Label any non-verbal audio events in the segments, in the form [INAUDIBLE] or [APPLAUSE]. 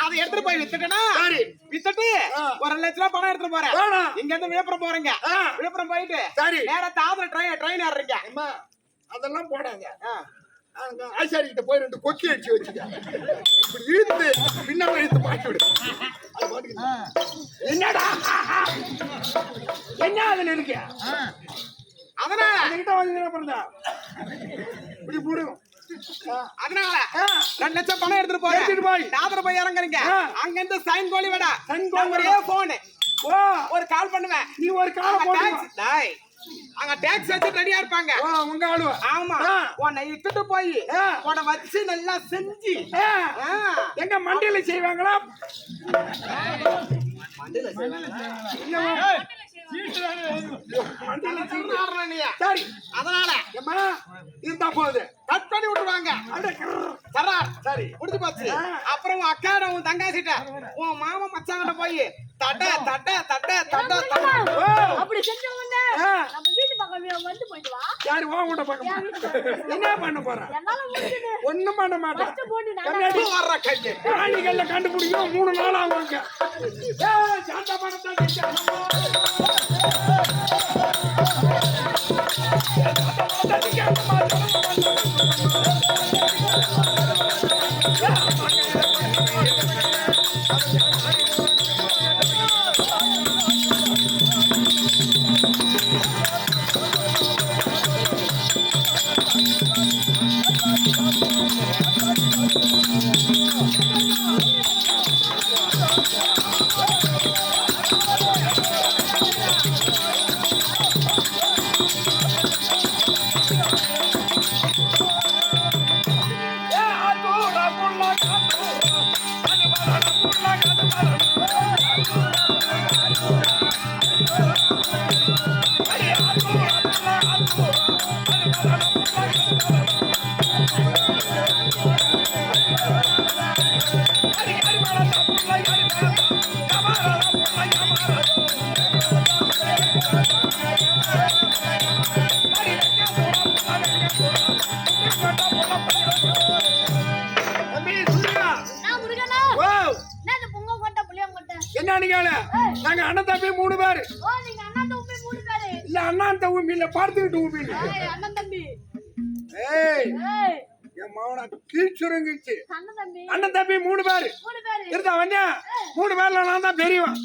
அதை எடுத்துட்டு போய் வித்துட்டேனா சரி. வித்துட்டு. ஒரு லட்ச ரூபாய் பணம் எடுத்துட்டு போறேன். இங்க இருந்து விழுப்புரம் போறீங்க. விழுப்புரம் போயிட்டு சரி. நேரா தாவர ட்ரெயின் ட்ரெயின் ஏறுறீங்க. அம்மா அதெல்லாம் போடாத ஆ. அங்க ஆசாரி கிட்ட போய் ரெண்டு கொக்கி அடிச்சு வச்சுக்க இப்படி இழுத்து பின்னால இழுத்து மாட்டி விடு. என்னடா? என்ன அதுல இருக்கு அதனால என்கிட்ட வந்து என்ன பண்ணா இப்படி போடும் அதனால ஆ. ரெண்டு லட்சம் பணம் எடுத்துட்டு போறேன் எடுத்துட்டு போய். தாவர போய் இறங்குறீங்க. அங்க இருந்து சைன் கோழி விட சைன் கோழி ஒரே. போன் ஒரு கால் பண்ணுவேன் நீ ஒரு காலை டேய், அங்க டாக்ஸி வச்சு ரெடியா இருப்பாங்க ஓ உங்க ஆளுவ ஆமா ஆ. உன்னை இட்டுட்டு போய் ஆ. உன்னை வச்சு நல்லா செஞ்சு ஆ. ஆ. எங்க மண்டையில செய்வாங்களா மண்டையில செய்வாங்க. ஆடுற நீ. சரி அதனால ஏம்மா இருந்தா போகுது பண்ணி விட்டுருவாங்க. சரார் சரி. முடிஞ்சு போச்சு. ஆ. அப்புறம் உன் அக்கா உன் தங்காசிட்ட? உன் மாமா மச்சாங்கிட்ட போய் தட்ட தட்ட தட்ட தட்ட தட்ட ஓ. அப்படி செஞ்சவங்க. நம்ம வீட்டு பக்கம் வந்து போயிட்டு வா. யாரு? உன் கூட பார்க்க என்ன பண்ண போற? என்னால முடிஞ்சது. ஒண்ணும் பண்ண மாட்டேன் கண்ணாடி. வர்ற கண்ணு பிராணிகள்ல கண்டுபிடிக்கும் மூணு நாள் ஆகுங்க. ஏய், சாந்தா பணத்தை இல்ல பார்த்துக்கிட்டு ஏய் என் மவன கீழ்ச்சுருங்கிச்சு. அண்ணன் தம்பி. அண்ணன் தம்பி மூணு பேர். மூணு பேரு. இருந்தா வந்தா மூணு பேர்ல நான் தான் பெரியவன்.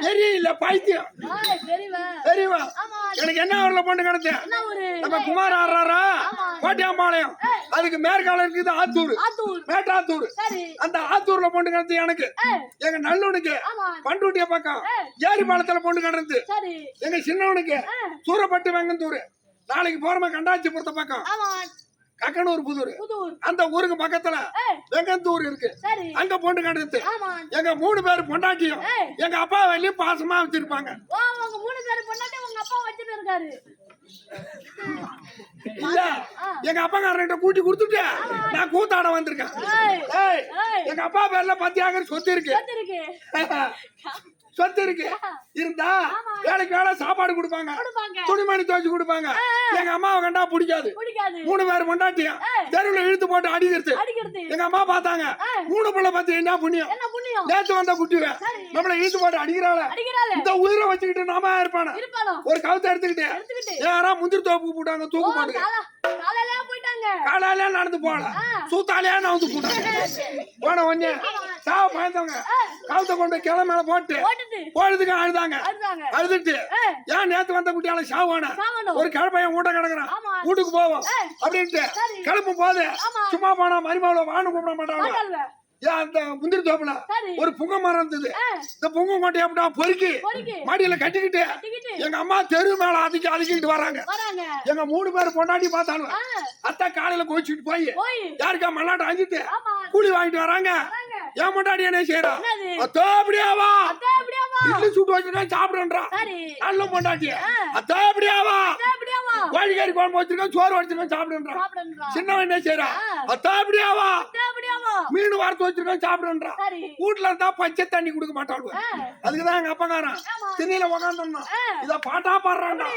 இல்ல பைத்தியம். ஆமா எனக்கு என்ன ஊர்ல பொண்ணு ஒரு நம்ம குமார் ஆடுறாரா. கோட்டியாம்பாளையம். அதுக்கு மேற்கால இருக்குது ஆத்தூர். மேட்டாத்தூர் அந்த ஆத்தூர்ல பொண்ணு கிடந்து எனக்கு. எங்க நல்லுனுக்கு ஆமா. பண்ருட்டிய பக்கம். ஏரி பாலத்துல பொண்ணு கிடந்து எங்க சின்னவனுக்கு சூரப்பட்டு வெங்கந்தூர். நாளைக்கு போறோமா கண்டாச்சிபுரத்த பக்கம்? கக்கனூர் புதூர். அந்த ஊருக்கு பக்கத்துல வெங்கந்தூர் இருக்கு. அங்க பொண்ணு ஆமா. எங்க மூணு பேர் பொண்டாட்டியும். எங்க அப்பா வெளியும் பாசமா வச்சிருப்பாங்க. மூணு பேர் பொண்ணாட்டி உங்க அப்பா வச்சுட்டு இருக்காரு. எங்க அப்பாக்காரன்ட்ட கூட்டி கொடுத்துட்டு நான் கூத்தாட வந்திருக்கேன். எங்க அப்பா பேர்ல பத்தியாக சொத்து இருக்கு. [LAUGHS] சொத்து இருக்கு. இருந்தா வேலைக்கு வேலை சாப்பாடு கொடுப்பாங்க. துணிமணி துவைச்சு கொடுப்பாங்க. எங்க அம்மாவை கண்டா பிடிக்காது. மூணு பேர் பொண்டாட்டியும் தெருவுல இழுத்து போட்டு அடிக்கிறது. எங்க அம்மா பார்த்தாங்க. மூணு பிள்ளை பார்த்து என்ன புண்ணியம்? நேத்து வந்த குட்டிவ. நம்மள இழுத்து போட்டு அடிக்கிறாள. இந்த உயிரை வச்சுக்கிட்டு நாம இருப்பான? ஒரு கவுத்தை எடுத்துக்கிட்டு யாரா முந்திரி தோப்புக்கு போட்டாங்க தூக்கு போட்டு காலாலே நடந்து போல சூத்தாலே நடந்து போட்டாங்க போன உடனே சாவ பயந்தவங்க கவுத்தை கொண்டு கிளை மேல போட்டு போட்டுட்டு போனதுக்கு அழுதாங்க அழுதுட்டு. ஏன் நேத்து வந்த குட்டியால சாவான. ஒரு கிழப்பையன் ஊட்ட கிடக்குறான். வீட்டுக்கு போவோம். அப்படின்ட்டு. கிளம்பும் போது. சும்மா போனா மருமகளை வான்னு கூப்பிட மாட்டாங்க அந்த முந்திரி தோப்புல ஒரு புங்க மரம் இருந்தது. இந்த புங்க கொட்டையை அப்படியே பொறுக்கி. மடியில கட்டிக்கிட்டு. எங்க அம்மா தெரு மேல அதிக்கி அதிக்கிட்டு வராங்க. எங்க மூணு பேர் பொண்டாட்டி பார்த்தாலும் அத்தை காலையில கோச்சிட்டு போய் யாருக்கா மல்லாட்டம் அஞ்சிட்டு ஆமா. கூலி வாங்கிட்டு வராங்க. என் பொண்டாட்டி என்ன செய்யறா? அத்தோ அப்படியாவா இட்லி சுட்டு வச்சிருக்கேன் சாப்பிடுன்றா நல்ல பொண்டாட்டி. அத்தோ அப்படியாவா கோழிக்கறி குழம்பு வச்சிருக்கேன் சோறு வச்சிருக்கேன் சாப்பிடுன்றா சின்னவன் என்ன செய்யறா. அத்தோ அப்படியாவா மீன் வறுத்து வச்சிருக்கேன் சாப்பிடுன்றா வீட்டுல இருந்தா பச்சை தண்ணி கொடுக்க மாட்டாள் ஆ, அதுக்குதான் எங்க. திண்ணையில உக்காந்துருந்தான். ஆ. இத பாட்டா பாடுறான்டா.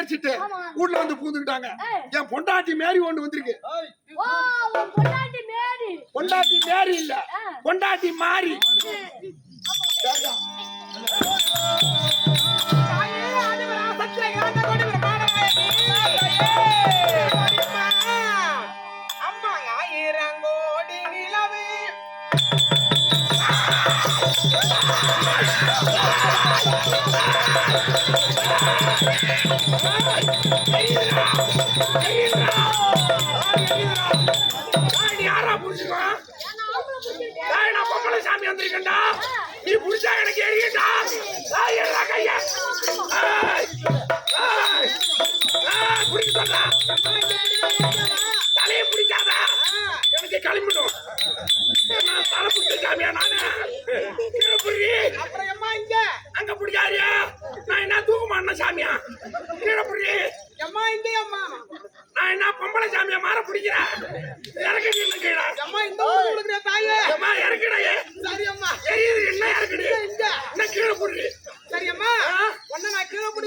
நேர்ச்சிட்டு வீட்டுல வந்து பூந்துக்கிட்டாங்க. என் பொண்டாட்டி மேரி ஒண்ணு வந்திருக்கு. பொண்டாட்டி மேரி. இல்ல. பொண்டாட்டி மாறி. சாமி வந்திருக்கா நீ புடிச்சா எனக்கு எரியண்டா கையா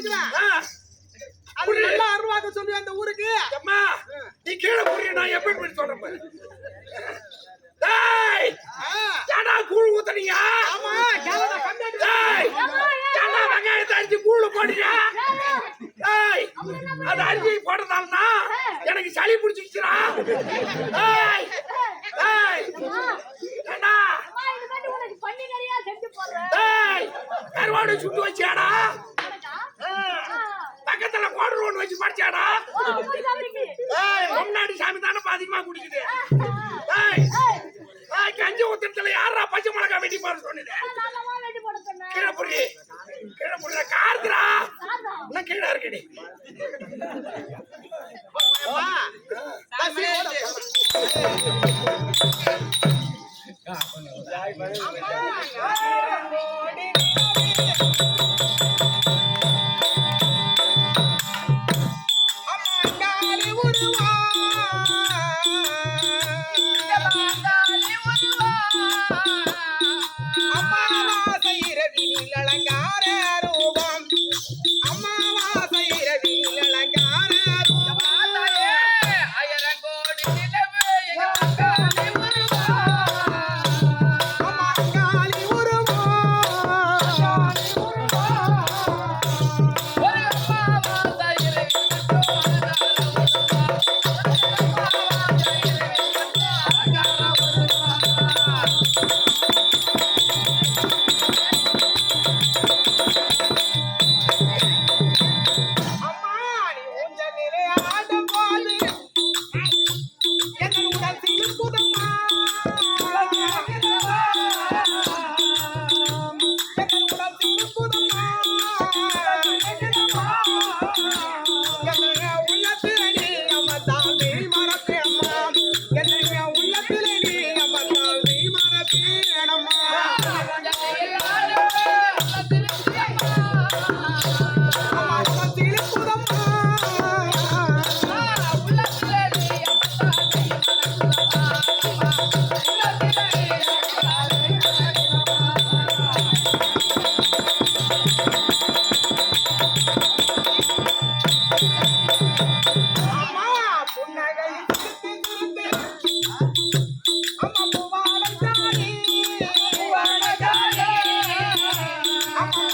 குடிக்கலாம் அது நல்லா அருவாக்க அந்த ஊருக்கு. அம்மா நீ கீழே புரிய நான் எப்படி போய் சொல்றேன் பாரு. கூழ் ஊத்துனீங்க? ஆமா கேளடா கண்டாடி டேய் வெங்காயத்தை அரிஞ்சு கூழ் போடுறீங்க? டேய் அது அரிஞ்சு போடுறதாலனா எனக்கு சளி பிடிச்சிச்சுடா டேய் டேய் ஏடா கருவாடு சுட்டு வச்சாடா நம்பர் வச்சு படிச்சாடா? முன்னாடி சாமி தானே பாதிகமா குடிக்குது. கஞ்சி ஊத்துறதுல யாரா பச்சை மிளகா வெட்டி போட சொன்னீங்க கீழே புடி கீழே புடி கார்துரா என்ன கீழே இருக்கடி. ஆ அழங்கார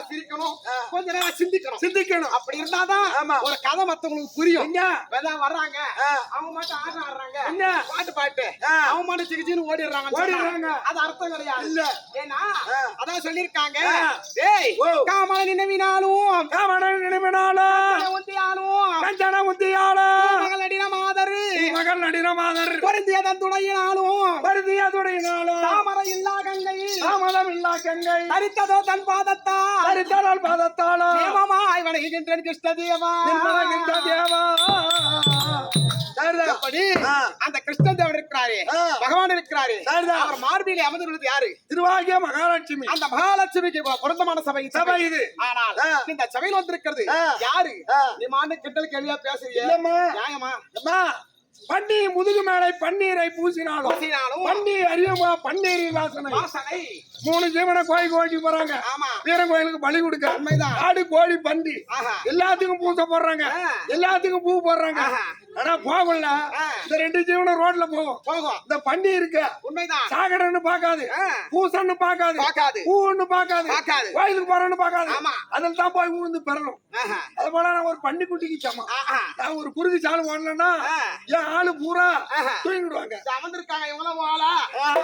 நேரம் சிரிக்கணும். கொஞ்ச நேரம் சிந்திக்கணும் சிந்திக்கணும் அப்படி இருந்தாதான் ஆமா. ஒரு கதை மத்தவங்களுக்கு புரியும்? வேதா வர்றாங்க. அவங்க மட்டும் ஆட்டம் ஆடுறாங்க என்ன? பாட்டு பாட்டு. அவங்க மட்டும் சிகிச்சின்னு ஓடிடுறாங்க ஓடிடுறாங்க. அது அர்த்தம் கிடையாது இல்ல. ஏன்னா. அதான் சொல்லிருக்காங்க ஓ. காமல நினைவினாலும் காமனை நினைவினாலும் உந்தியாலும் கஞ்சன உத்தியாலும் மகள் அடின மாதரு மகள் நடின மாதர் பொருந்தியதன் துணையினாலும் பருதிய துடையினாலும் தாமரை இல்லா கங்கை தாமதம் இல்லா கங்கை தரித்ததோ தன் பாதத்தால் தரித்தலால் பாதத்தாலும் தேவமாய் வணங்குகின்றேன் நிர்மலகின்ற தேவா. அப்படி ஆ. அந்த கிருஷ்ணதேவன் இருக்கிறாரே ஆ. பகவான் இருக்கிறாரே. அவர் மார்பிலே அமர்ந்துள்ளது யாரு திருவாகிய மகாலட்சுமி அந்த மகாலட்சுமிக்கு பொருத்தமான சபை சபை இது. ஆனால். இந்த சபையில் வந்திருக்கிறது. யாரு. நீ மாண்டு கிண்டல் கேள்வியா இல்லம்மா. நியாயமா பன்னி முதுகு மேலை பன்னீரை பூசினாலும் பன்னி அறியுமா பன்னீரி வாசனை மூணு ஜீவனை கோயில் கோழிக்கு போறாங்க வீரன் கோயிலுக்கு பலி கொடுக்க. ஆடு கோழி பன்றி ஆஹா. எல்லாத்துக்கும் பூசை போடுறாங்க. எல்லாத்துக்கும் பூ போடுறாங்க. ஆனா போகல ஆ. இந்த ரெண்டு ஜீவனம் ரோட்ல போகும் போகும் இந்த பன்னி இருக்க உண்மைதான் சாகரன்னு பாக்காது. பூசன்னு பாக்காது பார்க்காது. பூன்னு பாக்காது பார்க்காது. கோயிலுக்கு போறேன்னு பாக்காது ஆமா. அதில் தான் போய் ஊழ்ந்து பெறணும். அது போல நான் ஒரு பன்னி குட்டிக்கு சமம். நான் ஒரு குருதி சாலு ஓடலன்னா. என் ஆளு பூரா. தூங்கிடுவாங்க அமர்ந்திருக்காங்க இவங்களும் வாழா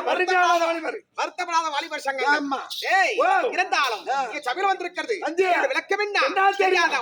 வருங்கால வாலிபர் வருத்தப்படாத வாலிபர் சங்கம் ஆமா. ஏய். இருந்தாலும் சபையில் வந்திருக்கிறது விளக்கம் என்ன? தெரியாதா?